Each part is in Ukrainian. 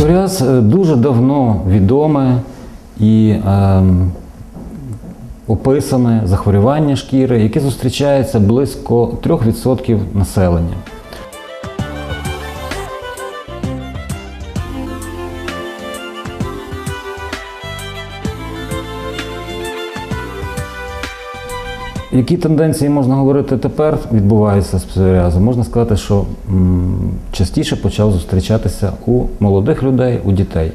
Псоріаз е, дуже давно відоме і е, описане захворювання шкіри, яке зустрічається близько 3% населення. Які тенденції можна говорити тепер відбуваються з псоріазом? Можна сказати, що частіше почав зустрічатися у молодих людей, у дітей.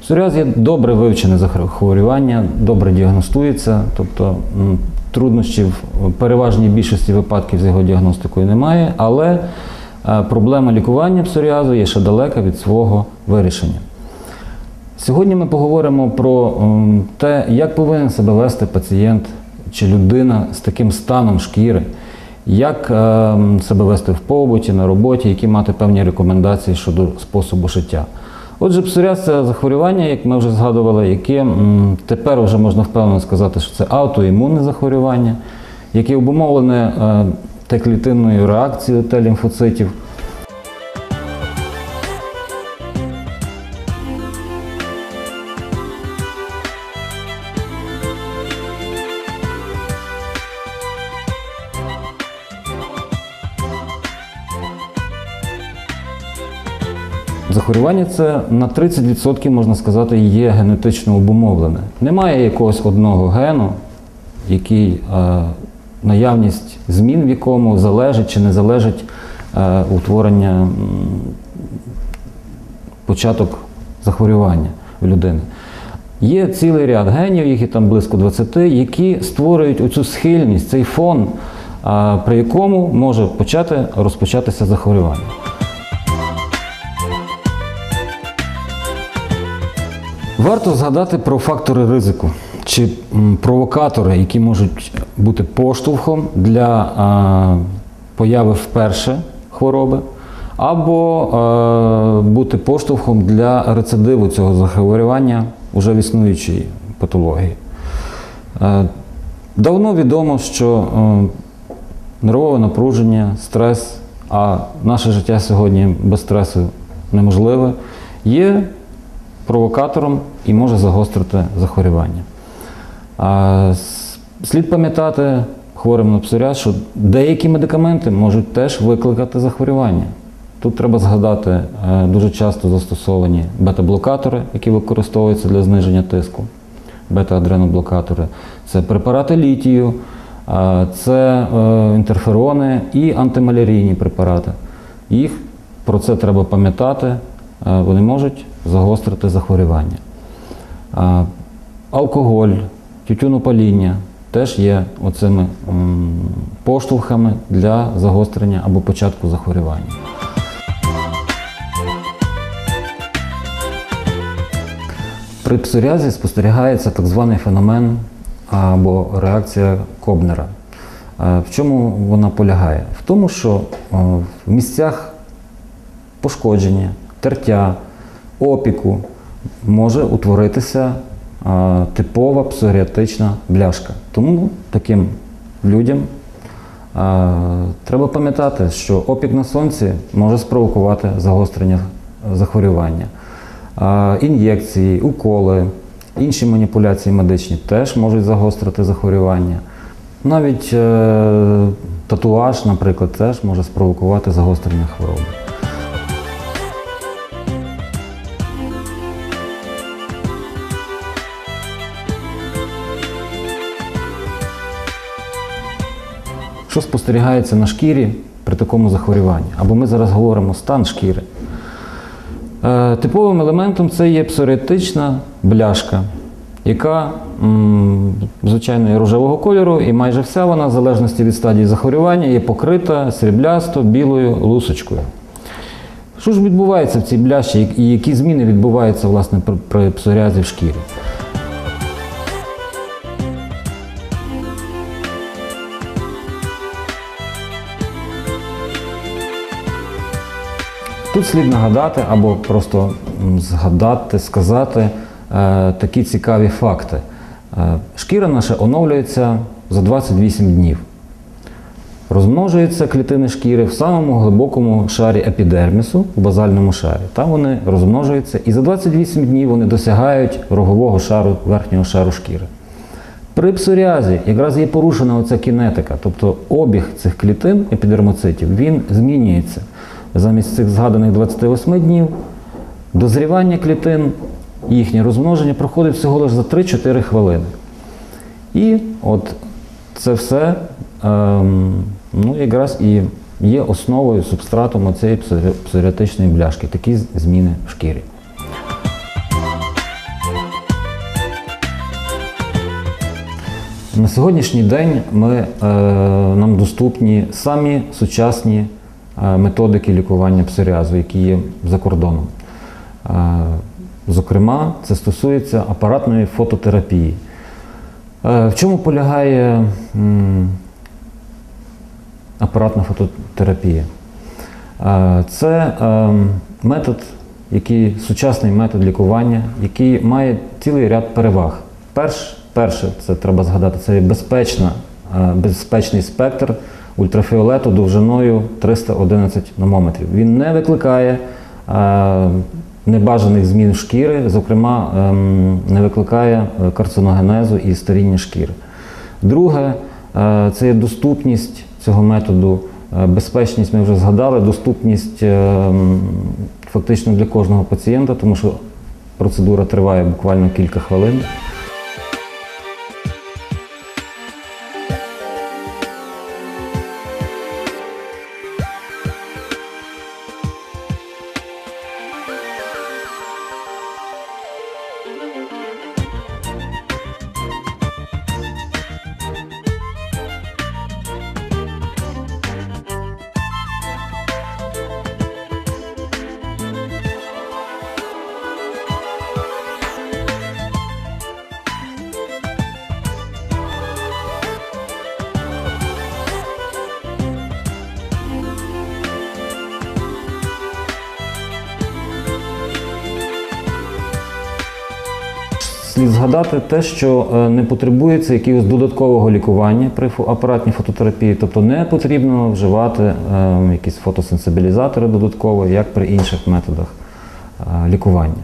Псоріаз є добре вивчене захворювання, добре діагностується, тобто труднощів в переважній більшості випадків з його діагностикою немає, але е, проблема лікування псоріазу є ще далека від свого вирішення. Сьогодні ми поговоримо про те, як повинен себе вести пацієнт чи людина з таким станом шкіри, як е, себе вести в побуті, на роботі, які мати певні рекомендації щодо способу життя. Отже, псоріаз – це захворювання, як ми вже згадували, яке тепер вже можна впевнено сказати, що це аутоімунне захворювання, яке обумовлене е, Т-клітинною реакцією Т-лімфоцитів. Захворювання це на 30% можна сказати є генетично обумовлене. Немає якогось одного гену, який е, наявність змін в якому залежить чи не залежить е, утворення початок захворювання в людини. Є цілий ряд генів, їх є там близько 20, які створюють оцю схильність, цей фон, при якому може почати розпочатися захворювання. Варто згадати про фактори ризику чи провокатори, які можуть бути поштовхом для появи вперше хвороби, або бути поштовхом для рецидиву цього захворювання уже в існуючій патології. Давно відомо, що нервове напруження, стрес, а наше життя сьогодні без стресу неможливе, є провокатором і може загострити захворювання. Слід пам'ятати хворим на псоріаз, що деякі медикаменти можуть теж викликати захворювання. Тут треба згадати е, дуже часто застосовані бета-блокатори, які використовуються для зниження тиску, бета-адреноблокатори, це препарати літію, це е, інтерферони і антималярійні препарати. Їх про це треба пам'ятати, вони можуть загострити захворювання. Алкоголь, тютюнопаління теж є оцими поштовхами для загострення або початку захворювання. При псоріазі спостерігається так званий феномен або реакція Кобнера. В чому вона полягає? В тому, що в місцях пошкодження, тертя, опіку може утворитися е, типова псоріатична бляшка. Тому таким людям е, треба пам'ятати, що опік на сонці може спровокувати загострення захворювання. Е, Ін'єкції, уколи, інші маніпуляції медичні теж можуть загострити захворювання. Навіть е, татуаж, наприклад, теж може спровокувати загострення хвороби. Що спостерігається на шкірі при такому захворюванні? Або ми зараз говоримо стан шкіри. Е, Типовим елементом це є псоріатична бляшка, яка, звичайно, є рожевого кольору, і майже вся вона, в залежності від стадії захворювання, є покрита сріблясто білою лусочкою. Що ж відбувається в цій бляшці і які зміни відбуваються власне при, псоріазі в шкірі? Тут слід нагадати або просто згадати, сказати е, такі цікаві факти. Е, шкіра наша оновлюється за 28 днів. Розмножуються клітини шкіри в самому глибокому шарі епідермісу, в базальному шарі. Там вони розмножуються, і за 28 днів вони досягають рогового шару верхнього шару шкіри. При псоріазі якраз є порушена оця кінетика, тобто обіг цих клітин епідермоцитів, він змінюється. Замість цих згаданих 28 днів дозрівання клітин, їхнє розмноження проходить всього лише за 3-4 хвилини. І от це все ем, ну, якраз і є основою, субстратом цієї псоріатичної бляшки, такі зміни в шкірі. На сьогоднішній день ми, е, нам доступні самі сучасні методики лікування псоріазу, які є за кордоном. Е, зокрема, це стосується апаратної фототерапії. Е, в чому полягає апаратна фототерапія? Е, Це е, метод, який сучасний метод лікування, який має цілий ряд переваг. Перш, перше, це треба згадати, це безпечна, е, безпечний спектр ультрафіолету довжиною 311 нанометрів. Він не викликає е, небажаних змін шкіри, зокрема, ем, не викликає карциногенезу і старіння шкіри. Друге, е, це є доступність цього методу, е, безпечність, ми вже згадали, доступність е, фактично для кожного пацієнта, тому що процедура триває буквально кілька хвилин. Слід згадати те, що е, не потребується якогось додаткового лікування при апаратній фототерапії, тобто не потрібно вживати е, якісь фотосенсибілізатори додатково, як при інших методах е, лікування.